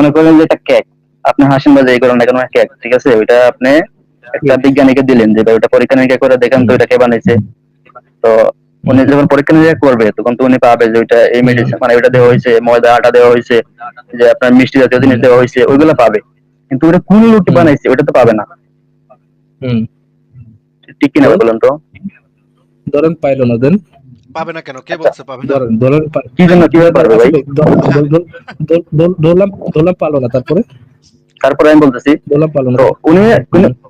মনে করেন যে এটা কেক আপনি হাসেন বা যেই করেন না কেন কেক ঠিক আছে? ওইটা আপনি একটা বিজ্ঞানীকে দিলেন যে ভাই ওটা পরীক্ষা নিরীক্ষা করে দেখেন তো এটা কে বানাইছে। তো উনি যখন পরীক্ষা নিরীক্ষা করবে তখন তো উনি পাবে যে ওইটা এই মেডিসিন মানে ওইটা দেওয়া হয়েছে ময়দা আটা দেওয়া হয়েছে যে আপনার মিষ্টি জাতীয় জিনিস দেওয়া হয়েছে ওইগুলো পাবে। কিন্তু ওটা কোন হুম। বানাইছে ওটা তো পাবে না। হুম ঠিক কিনা বলেন তো? ধরেন পাইলো না দেন। পাবে না কেন কে বলছে পাবে না পা- কি জন্য কীভাবে পারবে ভাই ধরলাম ধরলাম পালো না তারপরে তারপরে আমি বলতেছি ধরলাম পালো না উনি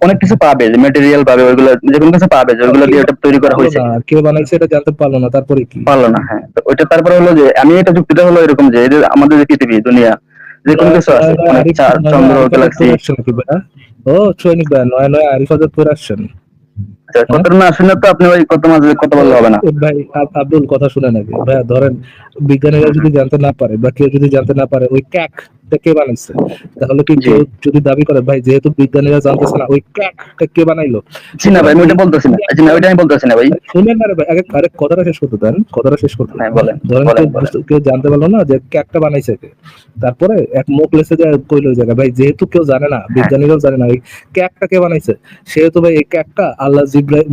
অনেক কিছু পাবে যে মেটেরিয়াল পাবে ওইগুলো যে কোনো কিছু পাবে যে ওইগুলো দিয়ে তৈরি করা হয়েছে কে বানাইছে এটা জানতে পারল না তারপরে কি পারল না হ্যাঁ ওইটা তারপরে হলো যে আমি এটা যুক্তিটা হলো এরকম যে আমাদের যে পৃথিবী দুনিয়া যে কোনো কিছু আছে অনেক চন্দ্র গ্যালাক্সি? ও সৈনিক ভাই নয়া নয়া আরিফ আজাদ করে কত না শুনে তো আপনি ওই কত মাঝে কত বললে হবে না? ভাই আব্দুল কথা শুনে নাকি ধরেন বিজ্ঞানীরা যদি জানতে না পারে বা কেউ যদি জানতে না পারে ওই ক্যাক কে বানাইছে? তাহলে কি। কেউ যদি দাবি করে ভাই যেহেতু বিজ্ঞানীরা জানতেছে না ওই ক্যাকটা কে বানাইলো? না ভাই আমি ওইটা বলতেছি না। না ওইটা আমি বলতেছি না ভাই। শুনেন না ভাই আগে আরে কথাটা শেষ করতে দেন কথাটা শেষ করতে হ্যাঁ বলেন ধরেন কেউ জানতে পারল না যে ক্যাকটা বানাইছে কে। তারপরে এক মুখ লেসে যায় কইলো ওই জায়গায় ভাই যেহেতু কেউ জানে না বিজ্ঞানীরাও জানে না এই ক্যাকটা কে বানাইছে? সেহেতু ভাই এই ক্যাকটা আল্লাহ জিব্রাইল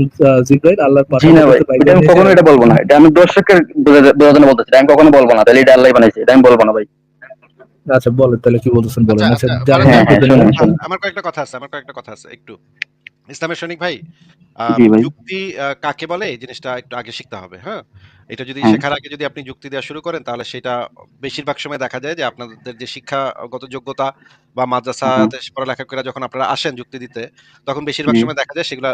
জিব্রাইল আল্লাহর না ভাই পাঠানো ভাই এটা আমি কখনো এটা বলব না। এটা আমি দর্শকের বলতেছি আমি কখনো বলব না। তাহলে এটা আল্লাহ বানাইছে এটা আমি বলব না ভাই। আচ্ছা বলেন তাহলে কি বলতেছেন? বলেন আচ্ছা, আচ্ছা আচ্ছা, যারা হ্যাঁ। আমার কয়েকটা কথা আছে আমার কয়েকটা কথা আছে একটু। ইসলামের সৈনিক ভাই। যুক্তি কাকে বলে? এই জিনিসটা একটু আগে শিখতে হবে হ্যাঁ? এটা যদি হ্যাঁ। শেখার আগে যদি আপনি যুক্তি দেওয়া শুরু করেন তাহলে সেটা বেশিরভাগ সময় দেখা যায় যে আপনাদের যে শিক্ষাগত যোগ্যতা বা মাদ্রাসাতে পড়ালেখা করে যখন আপনারা আসেন যুক্তি দিতে তখন বেশিরভাগ সময় দেখা যায় সেগুলো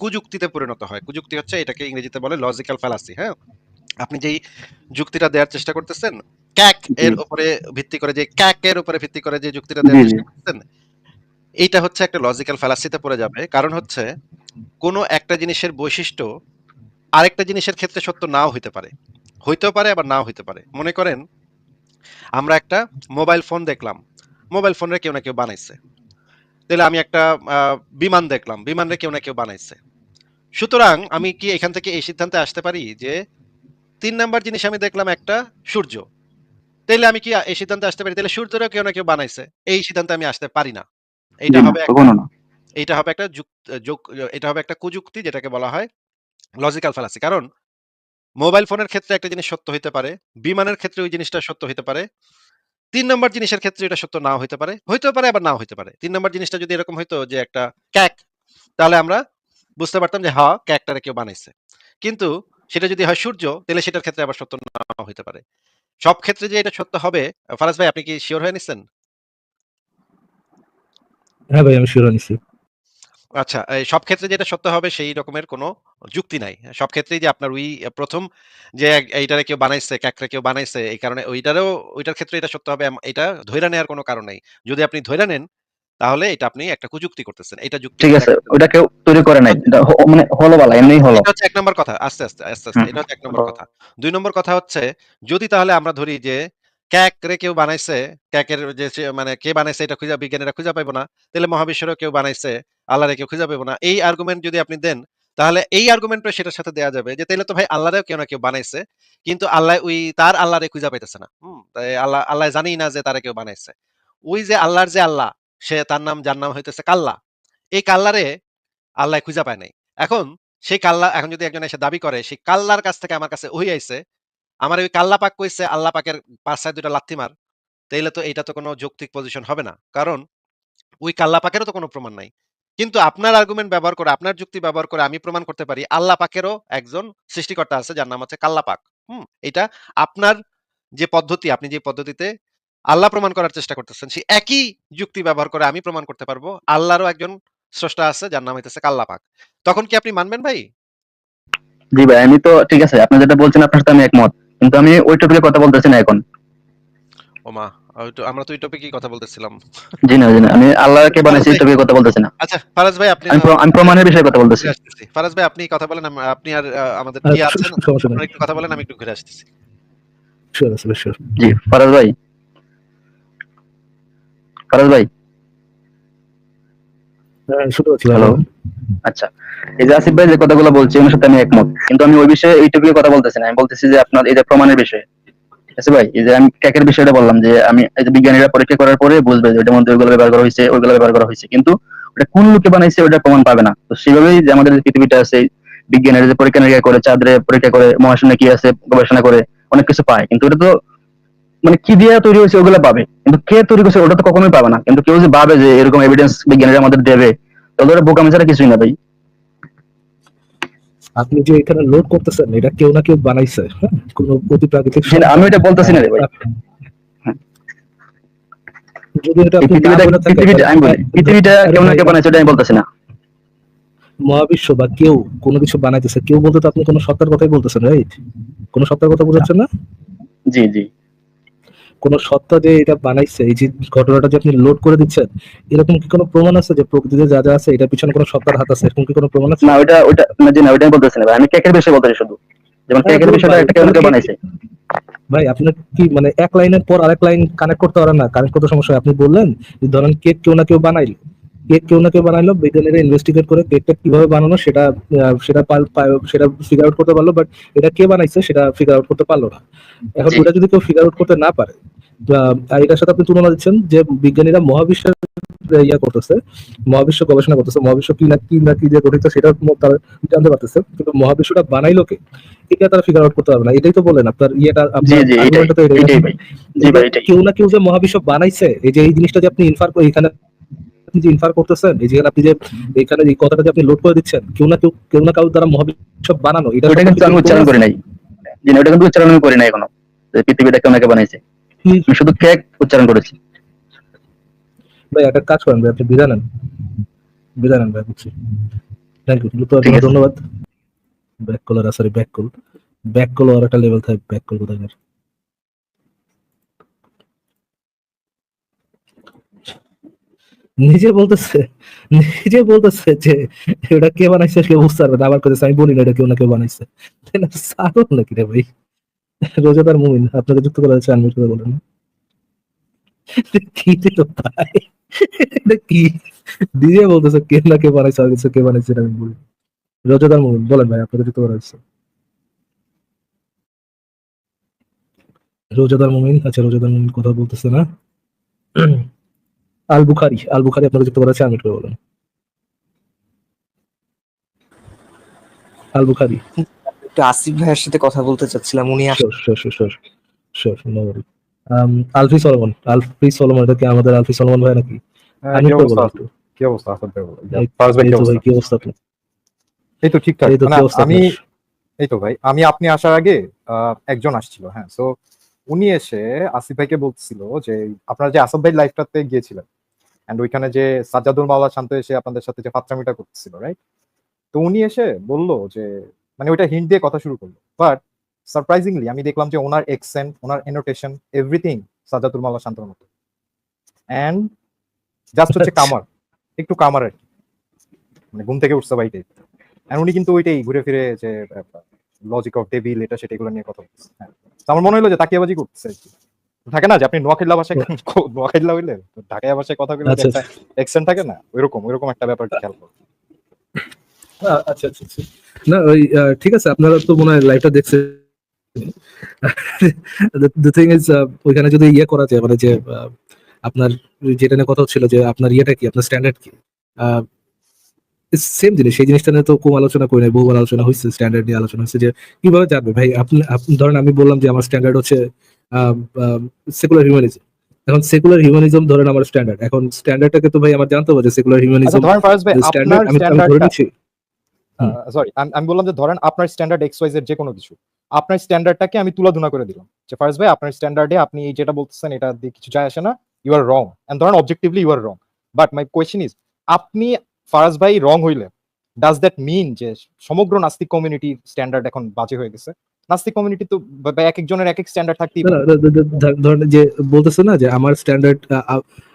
কুযুক্তিতে পরিণত হয়। কুযুক্তি হচ্ছে এটাকে ইংরেজিতে বলে লজিক্যাল ফ্যালাসি হ্যাঁ? আপনি যেই যুক্তিটা দেওয়ার চেষ্টা করতেছেন ক্যাক এর উপরে ভিত্তি করে যে ক্যাক এর উপরে ভিত্তি করে যে যুক্তিটা জি, দেওয়ার চেষ্টা করতেছেন এইটা হচ্ছে একটা লজিক্যাল ফ্যালাসিতে পড়ে যাবে। কারণ হচ্ছে কোনো একটা জিনিসের বৈশিষ্ট্য আরেকটা জিনিসের ক্ষেত্রে সত্য নাও হইতে পারে। হইতেও পারে আবার নাও হইতে পারে। মনে করেন আমরা একটা মোবাইল ফোন দেখলাম। মোবাইল ফোনের কেউ না কেউ বানাইছে। তাহলে আমি একটা আহ, বিমান দেখলাম। বিমানের কেউ না কেউ বানাইছে। সুতরাং আমি কি এখান থেকে এই সিদ্ধান্তে আসতে পারি যে তিন নাম্বার জিনিস আমি দেখলাম একটা সূর্য। তাইলে আমি কি এই সিদ্ধান্তে আসতে পারি? তাহলে সূর্যেরও কেউ না কেউ বানাইছে। এই সিদ্ধান্তে আমি আসতে পারি না। এইটা হবে এইটা হবে একটা যোগ এটা হবে একটা কুযুক্তি যেটাকে বলা হয় লজিক্যাল ফ্যালাসি কারণ মোবাইল ফোনের ক্ষেত্রে একটা জিনিস সত্য হইতে পারে বিমানের ক্ষেত্রে ওই জিনিসটা সত্য হইতে পারে তিন নম্বর জিনিসের ক্ষেত্রে এটা সত্য নাও হইতে পারে হইতেও পারে আবার নাও হইতে পারে। তিন নম্বর জিনিসটা যদি এরকম হইতো যে একটা ক্যাক তাহলে আমরা বুঝতে পারতাম যে হ্যাঁ ক্যাকটারে কেউ বানাইছে। কিন্তু সেটা যদি হয় সূর্য তাহলে সেটার ক্ষেত্রে আবার সত্য নাও হইতে পারে। সব ক্ষেত্রে যে এটা সত্য হবে ফারাজ ভাই আপনি কি শিওর হয়ে নিচ্ছেন? হ্যাঁ ভাই আমি শিওর নিছি আচ্ছা সব ক্ষেত্রে যেটা সত্য হবে সেই রকমের কোনো যুক্তি নাই। সব ক্ষেত্রেই যে আপনার ওই প্রথম যে এইটারে কেউ বানাইছে ক্যাকরে কেউ বানাইছে এই কারণে ওইটারও ওইটার ক্ষেত্রে এটা সত্য হবে এটা ধৈরা নেওয়ার কোনো কারণ নেই। যদি আপনি ধৈরা নেন তাহলে এটা আপনি একটা কুযুক্তি করতেছেন। এটা যুক্তি ঠিক আছে ওটা কেউ তৈরি করে নাই। মানে হলো বালা এমনি হলো। এটা হচ্ছে এক নম্বর কথা আস্তে আস্তে আস্তে আস্তে এটা হচ্ছে এক নম্বর কথা। দুই নম্বর কথা হচ্ছে যদি তাহলে আমরা ধরি যে ক্যাক রে কেউ বানাইছে ক্যাকের যে মানে কে বানাইছে এটা খুঁজে বিজ্ঞানীরা খুঁজে পাইবো না তাহলে মহাবিশ্বেরও কেউ বানাইছে আল্লাহরে কেউ খুঁজে পাইবো না। এই আর্গুমেন্ট যদি আপনি দেন তাহলে এই আর্গুমেন্টটা সেটার সাথে দেওয়া যাবে যে তাহলে তো ভাই আল্লাহরেও কেউ না কেউ বানাইছে কিন্তু আল্লাহ ওই তার আল্লাহরে খুঁজে পাইতেছে না। হুম তাই আল্লাহ আল্লাহ জানি না যে তারা কেউ বানাইছে। ওই যে আল্লাহর যে আল্লাহ সে তার নাম, যার নাম হইতেছে কাল্লা। এই কাল্লারে আল্লাহ খুঁজে পায় নাই। এখন সেই কাল্লা, এখন যদি একজন এসে দাবি করে, সেই কাল্লার কাছ থেকে আমার কাছে ওই আইছে, আমার ওই কাল্লা পাক কইছে, আল্লাহ পাকের পাশায় দুটা লাথি মার, তাইলে তো এটা তো কোনো যৌক্তিক পজিশন হবে না। কারণ ওই কাল্লা পাকেরও তো কোনো প্রমাণ নাই। কিন্তু আপনার আর্গুমেন্ট ব্যবহার করে, আপনার যুক্তি ব্যবহার করে আমি প্রমাণ করতে পারি, আল্লাহ পাকেরও একজন সৃষ্টিকর্তা আছে, যার নাম হচ্ছে কাল্লা পাক। হুম এটা আপনার যে পদ্ধতি, আপনি যে পদ্ধতিতে আল্লাহ প্রমাণ করার চেষ্টা করতেছেন। সেই একই যুক্তি ব্যবহার করে আমি প্রমাণ করতে পারব। আল্লাহরও একজন স্রষ্টা আছে যার নাম হইতেছে কাল্লা পাক। তখন কি আপনি মানবেন ভাই? জি ভাই আমি তো ঠিক আছে আপনি যেটা বলছেন আপনার সাথে আমি একমত। কিন্তু আমি ওই টপিকে কথা বলতেছি না এখন। ওমা ওই আমরা তো এই টপিকই কথা বলতেছিলাম। জি না জি না আমি আল্লাহকে বানাইছি এই টপিকে কথা বলতেছি না। আচ্ছা ফারাজ ভাই আপনি আমি আমি প্রমাণের বিষয়ে কথা বলতেছি। ফারাজ ভাই আপনি কথা বলেন আপনি আর আমাদের আচ্ছা, কি আছেন? একটু কথা বলেন আমি একটু ঘুরে আসতেছি। জি ফারাজ ভাই। ফারাজ ভাই? হ্যাঁ হ্যালো আচ্ছা। এই যে আসিফ ভাই যে কথাগুলো বলছে ওনার সাথে আমি একমত। কিন্তু আমি ওই বিষয়ে কথা বলতেছি না। আমি বলতেছি যে আপনার এই যে প্রমাণের বিষয়ে। ঠিক আছে ভাই এই যে আমি ক্যাকের বিষয়টা বললাম যে আমি এই যে বিজ্ঞানীরা পরীক্ষা করার পরে বুঝবে যে ওটার মধ্যে ওইগুলো ব্যবহার করা হয়েছে ওইগুলো ব্যবহার করা হয়েছে। কিন্তু ওটা কোন লোকে বানাইছে ওটা প্রমাণ পাবে না। তো সেভাবেই যে আমাদের যে পৃথিবীটা আছে বিজ্ঞানীরা যে পরীক্ষা নিরীক্ষা করে চাঁদরে পরীক্ষা করে মহাশূন্যে কি আছে গবেষণা করে অনেক কিছু পায়। কিন্তু ওটা তো মানে কি দিয়ে তৈরি হয়েছে ওগুলো পাবে। কিন্তু কে তৈরি করছে ওটা তো কখনোই পাবে না। কিন্তু কেউ যে ভাবে যে এরকম এভিডেন্স বিজ্ঞানীরা আমাদের দেবে তাহলে ওটা বোকামি ছাড়া কিছুই না ভাই। আপনি যে এখানে লোড করতেছেন এটা কেউ না কেউ বানাইছে হ্যাঁ? কোনো অতি প্রাকৃতিক হ্যাঁ, আমি এটা বলতেছি না রে ভাই। যদি এটা পৃথিবীটা বলে আমি বলি পৃথিবীটা কেউ না কেউ বানাইছে ওটা আমি বলতেছি না। মহাবিশ্ব বা কেউ কোনো কিছু বানাইতেছে কেউ বলতে তো আপনি কোনো সত্তার কথাই বলতেছেন রাইট কোনো সত্তার কথা বোঝাচ্ছেন না? জি জি। কোন সত্তা যে এটা বানাইছে এই যে ঘটনাটা যে আপনি লোড করে দিচ্ছেন এরকম কি কোনো প্রমাণ আছে যে প্রকৃতিতে যা যা আছে এটা পিছনে কোনো সত্তার হাত আছে? এরকম কি কোনো প্রমাণ আছে? না ওটা ওটা না জি না ওটা আমি বলতেছি না ভাই। আমি কেকের বিষয়ে বলতেছি শুধু। যেমন হ্যাঁ, কেকের বিষয়টা একটা কেউ বানাইছে? ভাই আপনার কি মানে এক লাইনের পর আরেক লাইন কানেক্ট করতে পারেন না? কানেক্ট করতে সমস্যা আপনি বললেন যে ধরেন কেক কেউ না কেউ বানাইলো। কেক কেউ না কেউ বানাইলো বিজ্ঞানীরা ইনভেস্টিগেট করে কেকটা কীভাবে বানানো সেটা সেটা সেটা ফিগার আউট করতে পারল বাট এটা কে বানাইছে সেটা ফিগার আউট করতে পারল না। এখন। ওটা যদি কেউ ফিগার আউট করতে না পারে এটার সাথে আপনি তুলনা দিচ্ছেন যে বিজ্ঞানীরা মহাবিশ্বের ইয়া করতেছে মহাবিশ্ব গবেষণা করতেছে মহাবিশ্ব কি না কি না কি দিয়ে গঠিত সেটা তারা জানতে পারতেছে কিন্তু মহাবিশ্বটা বানাইলো কে এটা তারা ফিগার আউট করতে পারবে না। এটাই তো বলেন আপনার ইয়েটা আপনার কেউ না কেউ যে মহাবিশ্ব বানাইছে এই যে এই জিনিসটা যে আপনি ইনফার এখানে আপনি যে ইনফার করতেছেন এই যে আপনি যে এখানে এই কথাটা যে আপনি লোড করে দিচ্ছেন কেউ না কেউ কেউ না কাউ দ্বারা মহাবিশ্ব বানানো এটা কিন্তু আমি উচ্চারণ করি নাই। জি না ওটা কিন্তু উচ্চারণ আমি করি নাই এখনও। যে পৃথিবীটা কেউ না কেউ বানাইছে। আমি শুধু কেক উচ্চারণ করেছি। ভাই একটা কাজ করেন ভাই আপনি বিদায় নেন। বিদায় নেন ভাই বুঝছি। থ্যাংক ইউ তো। ধন্যবাদ। Back caller sorry back call back call আর একটা লেভেল থাকে ব্যাক কল কোথায় নিজে বলতেছে নিজে বলতেছে যে এটা কে বানাইছে সে বুঝতে পারবে না। আবার কথা আমি বলি না এটা কেউ না কেউ বানাইছে। তাই নাকি রে ভাই? রোজাদার মুমিন, আপনাকে যুক্ত করা হচ্ছে আনমিট করে বলেন কি দিল ভাই? এটা কি? নিজে বলতেছে, কে না কে বানাইছে, আর কে বানাইছে আমি বলি রোজাদার মুমিন, বলেন ভাই, আপনাকে যুক্ত করা হচ্ছে রোজাদার মুমিন আচ্ছা রোজাদার মুমিন কথা বলতেছে না। আল বুখারি আল বুখারি আপনাকে যুক্ত করা আছে আনমিট করে বলেন। আল বুখারি একটু আসিফ ভাইয়ের সাথে কথা বলতে চাচ্ছিলাম উনি আস- Sure, sure, sure, sure. Sure, no worry. Um, Alfie Solomon Alfie Solomon এটা কি আমাদের আলফি সলোমন ভাই নাকি? হ্যাঁ, আমি কি অবস্থা? কি অবস্থা? ভাই এই- কি তো অবস্থা? এই ঠিকঠাক। এই তো মানে আমি? এই তো ভাই আমি আপনি আসার আগে আহ, একজন আসছিল হ্যাঁ। সো উনি এসে আসিফ ভাইকে বলছিল যে আপনারা যে আসিফ ভাই লাইফটাতে গিয়েছিলেন এন্ড ওইখানে যে সাজ্জাদুল মাওলা শান্ত এসে আপনাদের সাথে যে ফাত্রামিটা করতেছিল রাইট তো উনি এসে বলল যে মানে ওইটা হিন্ট দিয়ে কথা শুরু করল। বাট সারপ্রাইজিংলি আমি দেখলাম যে ওনার এক্সেন্ট ওনার এনোটেশন এভরিথিং সাজ্জাদুল মাওলা শান্তর মতো। এন্ড জাস্ট হচ্ছে আচ্ছা। কামার একটু কামার আর কি। মানে ঘুম থেকে উঠছে বাইটে আর উনি কিন্তু ওইটাই ঘুরে ফিরে যে লজিক অফ ডেভিল এটা সেটা এগুলো নিয়ে কথা বলছে হ্যাঁ। আমার মনে হলো যে তাকিয়াবাজি করতেছে আর কি। থাকে না যে আপনি নোয়াখাইলা ভাষায় নোয়াখাইলা হইলে তো ঢাকাইয়া ভাষায় কথা বলে আচ্ছা, একটা এক্সেন্ট থাকে না? ওইরকম ওইরকম একটা ব্যাপার খেয়াল করো আচ্ছা আচ্ছা। না ওই ঠিক আছে আপনারা তো মনে হয় লাইভটা দেখছে দ্য থিং ইজ ওইখানে যদি ইয়ে করা যায় মানে যে আপনার যেটা নিয়ে কথা হচ্ছিল যে আপনার ইয়েটা কি আপনার স্ট্যান্ডার্ড কি? সেম জিনিস সেই জিনিসটা নিয়ে তো কম আলোচনা করি নাই বহুবার আলোচনা হয়েছে স্ট্যান্ডার্ড নিয়ে আলোচনা হচ্ছে যে কীভাবে জানবে? ভাই আপনি আপনি ধরেন আমি বললাম যে আমার স্ট্যান্ডার্ড হচ্ছে সেকুলার হিউম্যানিজম এখন সেকুলার হিউম্যানিজম ধরেন আমার স্ট্যান্ডার্ড এখন স্ট্যান্ডার্ডটাকে তো ভাই আমার জানতে হবে যে সেকুলার হিউম্যানিজম স্ট্যান্ডার্ড আমি ধরে নিচ্ছি। সরি আমি বললাম যে ধরেন আপনার স্ট্যান্ডার্ড এক্স ওয়াই জেড যে কোনো কিছু আপনার স্ট্যান্ডার্ডটাকে আমি তুলাধুনা করে দিলাম। যে ফার্স্ট ভাই আপনার স্ট্যান্ডার্ডে আপনি এই যেটা বলতেছেন এটা দিয়ে কিছু যায় আসে না ইউ আর রং এন্ড ধরেন objectively you are wrong but my question is আপনি ফারাজ ভাই রং হইলে ডাজ দ্যাট মিন যে সমগ্র নাস্তিক কমিউনিটির স্ট্যান্ডার্ড এখন বাজে হয়ে গেছে? নাস্তিক কমিউনিটি তো এক একজনের এক এক স্ট্যান্ডার্ড থাকতেই ধরেন যে বলতেছে না যে আমার স্ট্যান্ডার্ড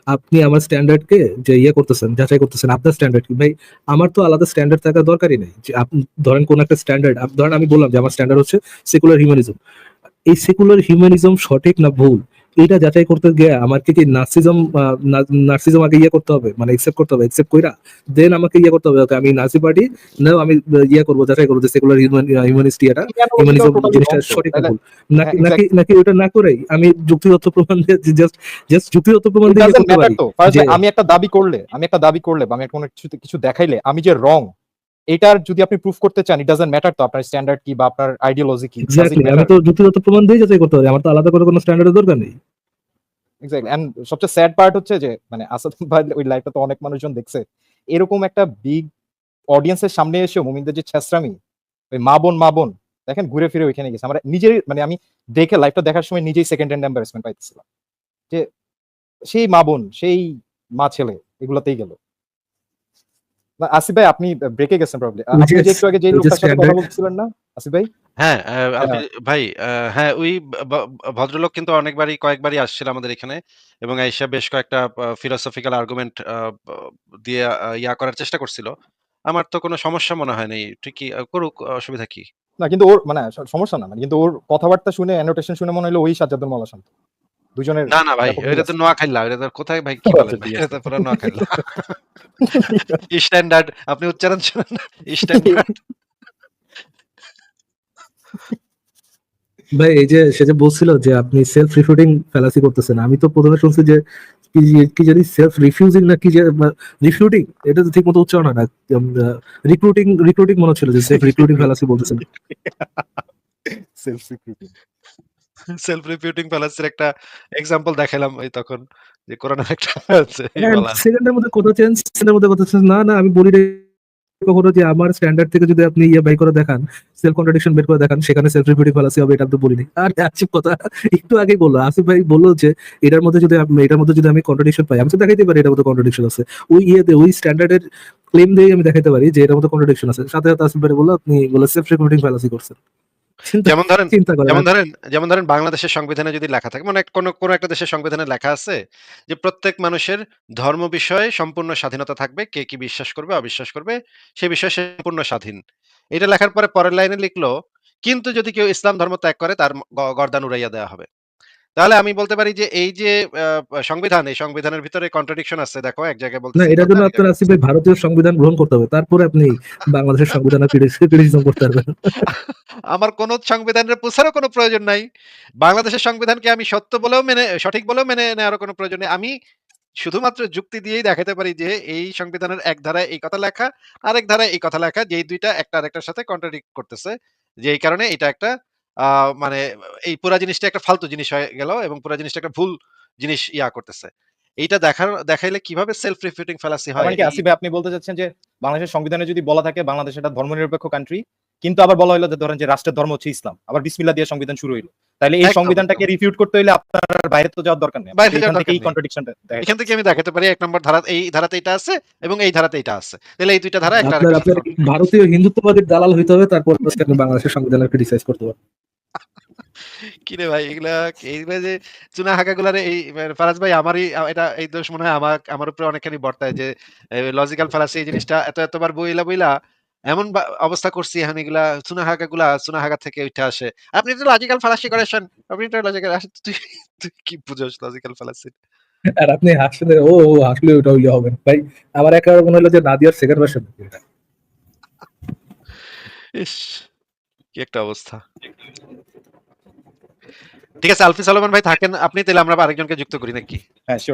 আপনি আমার স্ট্যান্ডার্ডকে যে ইয়ে করতেছেন যাচাই করতেছেন আপনার স্ট্যান্ডার্ড কি? ভাই আমার তো আলাদা স্ট্যান্ডার্ড থাকা দরকারই নেই। যে আপনি ধরেন কোন একটা স্ট্যান্ডার্ড ধরেন আমি বললাম যে আমার স্ট্যান্ডার্ড হচ্ছে সেকুলার হিউম্যানিজম এই সেকুলার হিউম্যানিজম সঠিক না ভুল? এইটা যাচাই করতে গিয়ে আমার কি কি নার্সিজম নার্সিজম আগে ইয়ে করতে হবে? মানে একসেপ্ট করতে হবে একসেপ্ট কইরা দেন আমাকে ইয়ে করতে হবে ওকে আমি নার্সি পার্টি না আমি ইয়ে করব যাচাই করব যে সেকুলার হিউম্যানিস্ট এটা হিউম্যানিজম জিনিসটা সঠিক ভুল। নাকি হ্যাঁ, নাকি নাকি ওটা না করেই আমি যুক্তিগত প্রমাণ দিয়ে জাস্ট জাস্ট যুক্তিগত প্রমাণ দিয়ে ইয়ে করতে পারি আমি একটা দাবি করলে আমি একটা দাবি করলে বা আমি কোনো কিছু কিছু দেখাইলে আমি যে রং এটার যদি আপনি প্রুফ করতে চান ইট ডাজন্ট ম্যাটার তো আপনার স্ট্যান্ডার্ড কি বা আপনার আইডিওলজি কি। আমি তো যুক্তিগত প্রমাণ দিয়ে যাচাই করতে পারি আমার তো আলাদা করে কোনো স্ট্যান্ডার্ডের দরকার নেই। এক্স্যাক্টলি এন্ড সবচেয়ে স্যাড পার্ট হচ্ছে যে মানে আসাদ ভাই ওই লাইভটা তো অনেক মানুষজন দেখছে এরকম একটা বিগ অডিয়েন্সের সামনে এসেও মুমিনদের যে ছেসরামি ওই মা বোন মা বোন দেখেন ঘুরে ফিরে ওইখানে গেছে। আমরা নিজের মানে আমি দেখে লাইভটা দেখার সময় নিজেই সেকেন্ড হ্যান্ড এম্বারেসমেন্ট পাইতেছিলাম যে সেই মা বোন সেই মা ছেলে এগুলাতেই গেল। আসিফ ভাই আপনি ব্রেকে গেছেন প্রবলেম আপনি একটু আগে যে লোকটার সাথে কথা বলছিলেন না আসিফ ভাই? হ্যাঁ, আহ, ভাই হ্যাঁ ওই ভদ্রলোক কিন্তু অনেকবারই কয়েকবারই আসছিল আমাদের এখানে এবং আইসা বেশ কয়েকটা ফিলোসফিক্যাল আর্গুমেন্ট দিয়ে ইয়া করার চেষ্টা করছিল। আমার তো কোনো সমস্যা মনে হয় নাই ঠিকই করুক অসুবিধা কি? না কিন্তু ওর মানে সমস্যা না মানে কিন্তু ওর কথাবার্তা শুনে অ্যানোটেশন শুনে মনে হলো ওই সাজ্জাদুল মাওলা শান্ত। দুজনের না না ভাই এটা তো নোয়া খাইলা এটা তো কোথায় ভাই কি বলেন? এটা তো পুরো নোয়া খাইলা স্ট্যান্ডার্ড আপনি উচ্চারণ শুনেন স্ট্যান্ডার্ড। ভাই এই যে সে যে বলছিল যে আপনি সেলফ রিফিউটিং ফ্যালাসি করতেছেন আমি তো প্রথমে শুনছি যে কি যে- কি জানি সেলফ রিফিউজিং না কি যে রিফিউটিং এটা তো ঠিক মতো উচ্চারণ হয় না। রিক্রুটিং রিক্রুটিং মনে হচ্ছিল যে সেলফ রিক্রুটিং ফ্যালাসি বলতেছেন। সেলফ সিকিউরিটি সেলফ রিপিউটিং ফ্যালাসির একটা এক্সাম্পল দেখালাম ওই তখন যে কোরআনের একটা আছে এই সেকেন্ডের মধ্যে কথা চেঞ্জ সেকেন্ডের মধ্যে কথা চেঞ্জ না না আমি বলি কখনো যে আমার স্ট্যান্ডার্ড থেকে যদি আপনি ইয়ে বাই করে দেখান সেলফ কন্ট্রাডিকশন বের করে দেখান সেখানে সেলফ রিপিউটিং ফ্যালাসি হবে এটা তো বলিনি। আর আসিফ কথা একটু আগেই বলল আসিফ ভাই বলল যে এটার মধ্যে যদি এটার মধ্যে যদি আমি কন্ট্রাডিকশন পাই আমি তো দেখাইতে পারি এটার মধ্যে কন্ট্রাডিকশন আছে। ওই ইয়েতে ওই স্ট্যান্ডার্ডের ক্লেম দিয়ে আমি দেখাইতে পারি যে এটার মধ্যে কন্ট্রাডিকশন আছে। সাথে সাথে আসিফ ভাই বলল আপনি বলে সেলফ রিপিউটিং ফ্যালাসি করছেন। যেমন ধরেন যেমন ধরেন যেমন ধরেন বাংলাদেশের সংবিধানে যদি লেখা থাকে মানে কোন কোন একটা দেশের সংবিধানে লেখা আছে যে প্রত্যেক মানুষের ধর্ম বিষয়ে সম্পূর্ণ স্বাধীনতা থাকবে কে কি বিশ্বাস করবে অবিশ্বাস করবে সে বিষয়ে সে সম্পূর্ণ স্বাধীন। এটা লেখার পরে পরের লাইনে লিখলো কিন্তু যদি কেউ ইসলাম ধর্ম ত্যাগ করে তার গর্দান উড়াইয়া দেওয়া হবে। তাহলে আমি বলতে পারি যে এই যে সংবিধান এই সংবিধানের ভিতরে কন্ট্রাডিকশন আছে দেখো এক জায়গায় বলতে না এটার জন্য আপনার আসিফ ভাই ভারতীয় সংবিধান গ্রহণ করতে হবে। তারপরে আপনি বাংলাদেশের সংবিধানের ক্রিটিসিজম করতে পারবেন। আমার কোন সংবিধানের পুষারও কোনো প্রয়োজন নাই। বাংলাদেশের সংবিধানকে আমি সত্য বলেও মেনে সঠিক বলেও মেনে নেওয়ার কোনো প্রয়োজন নেই। আমি শুধুমাত্র যুক্তি দিয়েই দেখাতে পারি যে এই সংবিধানের এক ধারায় এই কথা লেখা আরেক ধারায় এই কথা লেখা যেই দুইটা একটা আরেকটার সাথে কন্ট্রাডিক্ট করতেছে। যে এই কারণে এটা একটা মানে এই পুরা জিনিসটা একটা ফালতু জিনিস হয়ে গেল এবং পুরা জিনিসটা একটা ভুল জিনিস ইয়া করতেছে। এইটা দেখার দেখাইলে কীভাবে সেলফ রিফিউটিং ফ্যালাসি হয় মানে কি আসিফ আপনি বলতে চাচ্ছেন যে বাংলাদেশের সংবিধানে যদি বলা থাকে বাংলাদেশ এটা ধর্মনিরপেক্ষ কান্ট্রি কিন্তু আবার বলা হলো যে ধরেন যে রাষ্ট্রের ধর্ম হচ্ছে ইসলাম আবার বিসমিল্লাহ দিয়ে সংবিধান শুরু হইল। তাহলে এই সংবিধানটাকে রিফিউট করতে হইলে আপনার বাইরে তো যাওয়ার দরকার নেই। এখান থেকে এই কন্ট্রাডিকশনটা এখান থেকে আমি দেখাতে পারি এক নম্বর ধারা এই ধারাতে এটা আছে এবং এই ধারাতে এটা আছে। তাহলে এই দুইটা ধারা একটা আপনার আপনার ভারতীয় হিন্দুত্ববাদীর দালাল হইতে হবে তারপর আপনি বাংলাদেশের সংবিধানের ক্রিটিসাইজ করতে পারবেন কিরে ভাই এগুলা এইগুলা যে চুনা হাঁকা গুলারে এই ফারাজ ভাই আমারই এটা এই দোষ মনে হয় আমার আমার উপরে অনেকখানি বর্তায় যে লজিক্যাল ফালাসি এই জিনিসটা এত এতবার বইলা বইলা এমন অবস্থা করছি এখন এগুলা চুনা হাঁকা গুলা চুনা হাঁকা থেকে উঠে আসে। আপনি তো লজিক্যাল ফালাসি করেছেন। আপনি তো লজিক্যাল তুই তুই কি বুঝোস লজিক্যাল ফালাসি আর আপনি হাসলে ও ও হাসলে ওটা হইলে হবে ভাই আমার একা মনে হলো যে নাদিয়ার সেকেন্ড ভার্সন ইস কি একটা অবস্থা। ঠিক আছে আলফি সালমান ভাই থাকেন। আপনি তাহলে আমরা আরেকজনকে যুক্ত করি নাকি? হ্যাঁ শিওর